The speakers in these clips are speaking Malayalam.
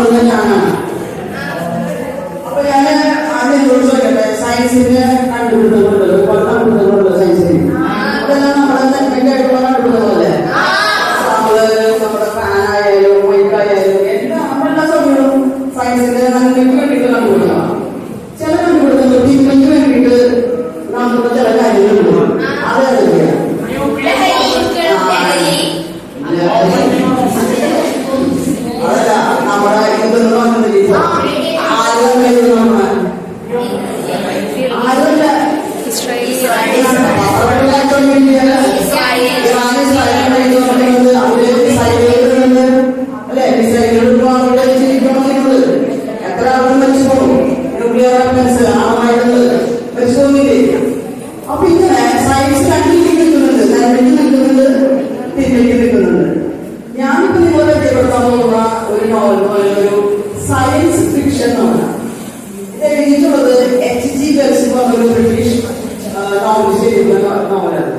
നമ്മൾ തന്നെയാണ്. അപ്പൊ ഞാൻ ആദ്യം ചോദിച്ചോട്ടെ സയൻസിന്റെ കണ്ടുപിടുത്തങ്ങളുണ്ട് പത്താം പിടുത്തങ്ങളുണ്ട് സയൻസിന് അതെല്ലാം തിന്മയ്ക്ക് നിൽക്കുന്നുണ്ട് ഞാനിപ്പോ നിങ്ങളെ പരിചയപ്പെടുത്താൻ പോകുന്ന ഒരു നോവൽ ഒരു സയൻസ് ഫിക്ഷൻ നോവലാണ് ഇത് എഴുതിയിട്ടുള്ളത് എച്ച് ജി ബ്രിട്ടീഷ് നോവലിസ്റ്റ് നോവലാണ്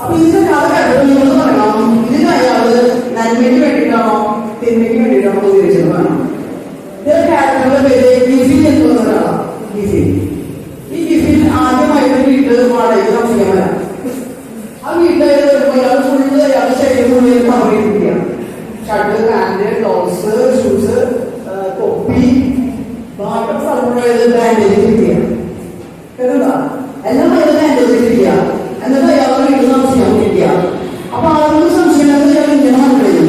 അപ്പൊ ഇതിന്റെ കഥ കേട്ടപ്പോൾ നിങ്ങൾ പറയണം. ഇതിന് അയാൾ നന്മയ്ക്ക് വേണ്ടിയിട്ടാണോ തിന്മയ്ക്ക് വേണ്ടിയിട്ടാണോ ഉപയോഗിച്ചത് വേണം. ഇതിന്റെ ക്യാരക്ടറുടെ ഗിഫിൻ എന്ന് പറഞ്ഞ ഒരാളാണ് ഗിഫിൻ ഈ ഗിഫിൻ ആദ്യമായിട്ട് വീട്ടിൽ വാടകയ്ക്ക് താമസിക്കാൻ വരാം. ആ വീട്ടിൽ എല്ലാം അയാൾ ബാൻഡേജ് കിട്ടിയ എന്നിട്ട് അയാൾ വീട്ടിൽ താമസിക്കാൻ കിട്ടിയ അപ്പൊ ആളുകൾ സംശയം ഇങ്ങനെ മനസ്സിലായി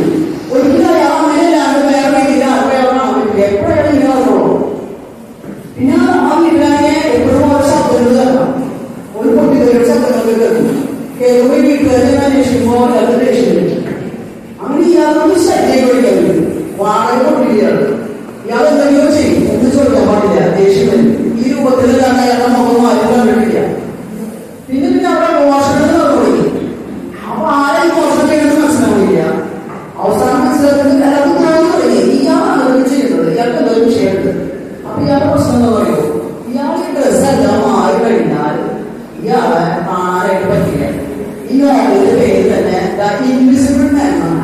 ഒരിക്കലും അയാൾ അങ്ങനെയല്ലാണ്ട് വേറെ രീതിയിൽ ആർക്കും പറ്റില്ല എപ്പോഴും അയാൾ ഇങ്ങനെ നടക്കുള്ളൂ പിന്നെ ആ വീട്ടിലാകെ എപ്പോഴും ഓരോ ശബ്ദങ്ങൾ ഒരു പൊട്ടിത്തെറിയുടെ ശബ്ദങ്ങളൊക്കെ കേൾക്കും കേൾക്കുമ്പോൾ വീട്ടുകാരെ അന്വേഷിക്കുമ്പോൾ അയാൾക്ക് ദേഷ്യം അങ്ങനെ ഇയാളോട് കൊടുക്കരുത് വാടക കൊണ്ടിരിക്കുകയാണ് ഇയാൾ എന്തെങ്കിലും ചെയ്യും എന്ന് ചോദിക്കാൻ പാടില്ല ദേഷ്യം വരും ഈ രൂപത്തിലാണ് അയാളുടെ മുഖം ആരും കണ്ടിട്ടില്ല പിന്നെ പിന്നെ അവിടെ മോഷണം നടന്നുപോയി അപ്പൊ ആരെയും മോഷണം ചെയ്യണമെന്ന് മനസ്സിലാവില്ല അവസാനം മനസ്സിലാക്കുന്നത് എല്ലാവർക്കും തോന്നി തുടങ്ങി ഇയാളാണ് ഇത് ചെയ്യുന്നത് ഇയാൾക്ക് എന്തോ ഒരു വിഷയമുണ്ട് അപ്പൊ ഇയാളുടെ പ്രശ്നം എന്താ പറയുമോ ഇയാൾ ഈ ഡ്രസ് എല്ലാം മാറി കഴിഞ്ഞാൽ ഇയാളെ കാണാനായിട്ട് പറ്റില്ല ഈ നോവലിന്റെ പേര് തന്നെ ഇൻവിസിബിൾ മാൻ എന്നാണ്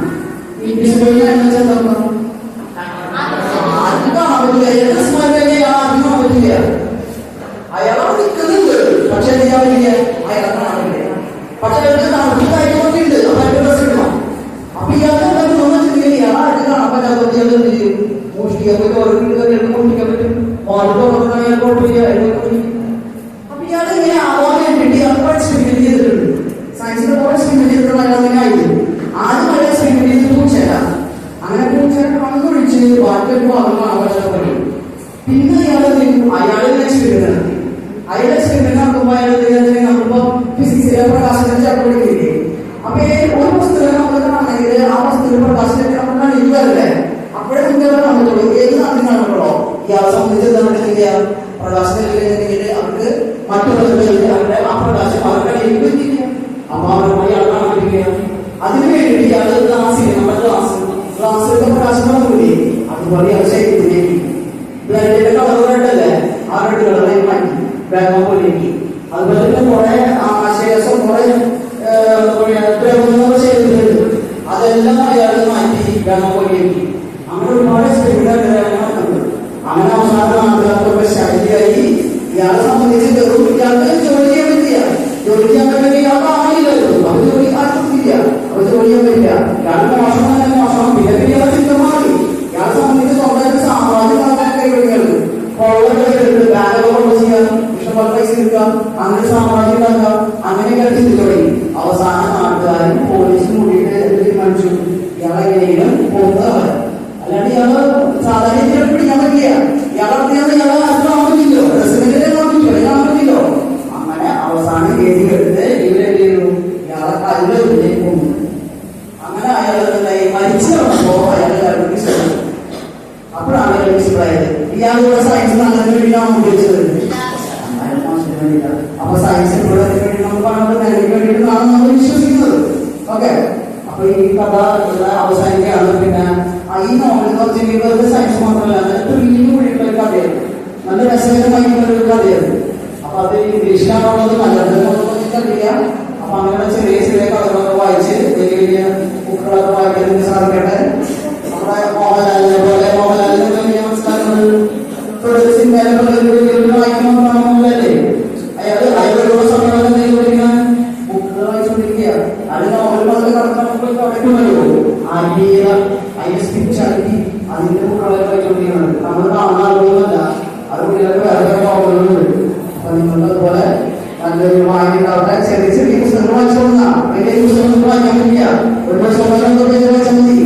ഇൻവിസിബിൾ മാൻ എന്ന് വെച്ചാൽ എന്താ ആർക്കും കാണാൻ പറ്റില്ല ഏത് ഡ്രസ് മാറി കഴിഞ്ഞാൽ ഇയാൾ ആർക്കും കാണാൻ പറ്റില്ല അയാൾ നിൽക്കുന്നുണ്ട് പക്ഷെ എന്താ പറ്റില്ല അയാളെ കാണാൻ പറ്റില്ല പക്ഷെ അയാൾക്ക് തണുപ്പ് കാര്യങ്ങളൊക്കെ ഉണ്ട് അപ്പൊ അയാൾക്ക് ഡ്രസ് ഇടണം അപ്പൊ ഇയാൾക്ക് എന്താ തോന്നുന്നു വെച്ചിട്ടുണ്ടെങ്കിൽ ഇയാൾ ആർക്ക് കാണാൻ പറ്റാത്ത ഇയാൾ എന്ത് ചെയ്യും മോഷ്ടിക്കാൻ പറ്റും ഓരോ വീട്ടുകാർക്ക് മോഷ്ടിക്കാൻ പറ്റും വാർഡ് തുറക്കാൻ അയാൾ കുഴപ്പമില്ല അയാൾക്ക് പറ്റില്ല അപ്പൊ ഇയാൾ ഇങ്ങനെ ആവാൻ വേണ്ടിയിട്ട് ഇയാൾ എക്സ്പെരിമെന്റ് ചെയ്തിട്ടുണ്ട് സയൻസിന്റെ കുറെ എക്സ്പെരിമെന്റ് ചെയ്തിട്ടുള്ള അയാൾ അങ്ങനെ ആയിരുന്നു ആദ്യം അയാൾ എക്സ്പെരിമെന്റ് ചെയ്ത് പൂച്ചേര അങ്ങനെ പൂച്ചേര കണ്ണൊഴിച്ച് ബാക്കിയൊരു ഭാഗം കാണാൻ പറ്റാത്ത പറ്റും പിന്നെ അയാൾ അയാൾ എക്സ്പെരിമെന്റ് അയാൾ എക്സ്പെരിമെന്റ് നടത്തുമ്പോൾ അയാൾ എന്തെങ്കിലും നമ്മളിപ്പോ ഫിസിക്സിലെ പ്രകാശനം ചാപ്പിടിക്കില്ലേ അപ്പൊ ഒരു പുസ്തകം നമ്മൾ കാണണമെങ്കിൽ ആ പുസ്തകം പ്രകാശനം നമ്മൾ ഇല്ലല്ലേ അപ്പോഴേ കുട്ടികളെ കാണുന്നുള്ളൂ. ഏത് നാട്ടിൽ കാണുമ്പോഴോ ഇയാളെ സംബന്ധിച്ച് നടക്കുന്നില്ല പ്രകാശനം ഇല്ലെങ്കിൽ അവർക്ക് മറ്റുള്ളവരുടെ അവരുടെ ആ പ്രകാശം അവരുടെ കയ്യിൽ എത്തിക്കുക. അപ്പൊ അവരുടെ അയാൾ പറ്റില്ല അതിനു വേണ്ടിയിട്ട് ഇയാൾ ഗ്ലാസ്സിൽ നമ്മുടെ ക്ലാസ് ഗ്ലാസ്സിലൊക്കെ പ്രകാശം നടക്കൂലേ അതുപോലെ പോലേക്ക് അതുപോലെ തന്നെ കുറെ ആശയസം കുറെ ചെയ്തിട്ടുണ്ട്. അതെല്ലാം അയാൾ മാറ്റി. വേഗം പോലേക്ക് അങ്ങനെ ഒരുപാട് എക്സ്പെരിമെന്റ് നടക്കുന്നുണ്ട് അങ്ങനെ അവസാനം നാട്ടുകാർക്കൊക്കെ ശൈലിയായി ഇയാളെ സംബന്ധിച്ച് വെറും ഇയാൾക്ക് ജോലി ചെയ്യാൻ പറ്റില്ല ജോലി ചെയ്യാൻ പറ്റില്ല ഇയാൾക്ക് ആളില്ലല്ലോ അപ്പൊ ജോലി ആർക്കും ഇല്ല അപ്പൊ ജോലി ചെയ്യാൻ പറ്റില്ല ഇയാൾ മോശം തന്നെ മോശം പിന്നെ പിന്നെ ഇയാളെ ചിന്ത മാറി ഇയാളെ സംബന്ധിച്ച് സ്വന്തമായിട്ട് സാമ്രാജ്യം നടത്താൻ കഴിവുകളുണ്ട് കൊള്ളകളുണ്ട് ബാഗൊക്കെ കൊണ്ട് ചെയ്യാം ഇഷ്ടംപോലെ അങ്ങനെ സാമ്രാജ്യം ഉണ്ടാക്കാം അങ്ങനെയൊക്കെ ചിന്തി തുടങ്ങി. അവസാന നാട്ടുകാരും പോലീസും കൂടിയിട്ട് തീരുമാനിച്ചു ഇയാളെ എങ്ങനെയെങ്കിലും പോകുന്നതാണ് അല്ലാണ്ട് ഇയാൾ സാധാരണ പിടിക്കാൻ പറ്റില്ല. ഇയാളെ ഇയാളെ ആർക്കും കാണാൻ പറ്റില്ലോ റെസിഡന്റിനെ കാണാൻ പറ്റില്ല. കാണാൻ പറ്റില്ലോ അങ്ങനെ അവസാനം കേസ് എടുത്ത് ഇവരെന്ത് ചെയ്തു? ഇയാളെ കല്ല് കൊന്നു. അങ്ങനെ അയാൾ മരിച്ചപ്പോ അയാൾ അപ്പോഴാണ് അയാൾ ഇയാളുടെ സയൻസ് നല്ല വേണ്ടിയിട്ടാണ് ഉപയോഗിച്ചത് അപ്പൊ സയൻസിന് വേണ്ടി നമ്മൾ നന്മയ്ക്ക് വേണ്ടിയിട്ടാണ് നമ്മൾ വിശ്വസിക്കുന്നത്. ഓക്കെ അപ്പൊ ഈ കഥ അവസാനിക്കുകയാണ്. പിന്നെ ഈ നോവൽ എന്ന് വെച്ചിട്ടുണ്ടെങ്കിൽ വെറുതെ സയൻസ് മാത്രമല്ല നല്ല ത്രില്ലിംഗ് കൂടിയിട്ടുള്ള ഒരു കഥയാണ്. നല്ല രസകരമായിട്ടുള്ള ഒരു കഥയാണ്. അപ്പൊ അത് ഇംഗ്ലീഷിലാണുള്ളത് മലയാളത്തിലാണുള്ളത് എനിക്കറിയില്ല അപ്പൊ അങ്ങനെ ചെറിയ ചെറിയ കഥകളൊക്കെ വായിച്ച് വലിയ വലിയ ബുക്കുകളൊക്കെ വായിക്കാൻ സാധിക്കട്ടെ. നമ്മുടെ മോഹൻലാലിനെ പോലെ മോഹൻലാലിനെ വലിയ നമസ്കാരങ്ങൾ സിനിമയിലെ പോലെ അത് നോവൽ മുതൽ കടന്നു തുടങ്ങുമല്ലോ ആത്മീയത അതിന്റെ സ്പിരിച്വാലിറ്റി അതിന്റെ ബുക്കുകളെ വായിച്ചുകൊണ്ടിരിക്കുന്നത് നമ്മൾ കാണാറുള്ളതല്ല അത് കുട്ടികൾക്ക് വേറെ നോവലുകളുണ്ട് അപ്പൊ നിങ്ങളതുപോലെ നല്ലൊരു വായനണ്ടാവട്ടെ ചെറിയ ചെറിയ പുസ്തകങ്ങൾ വായിച്ചു കൊടുക്കാം വലിയ പുസ്തകങ്ങൾ ഒരു വർഷം വായിച്ചാൽ മതി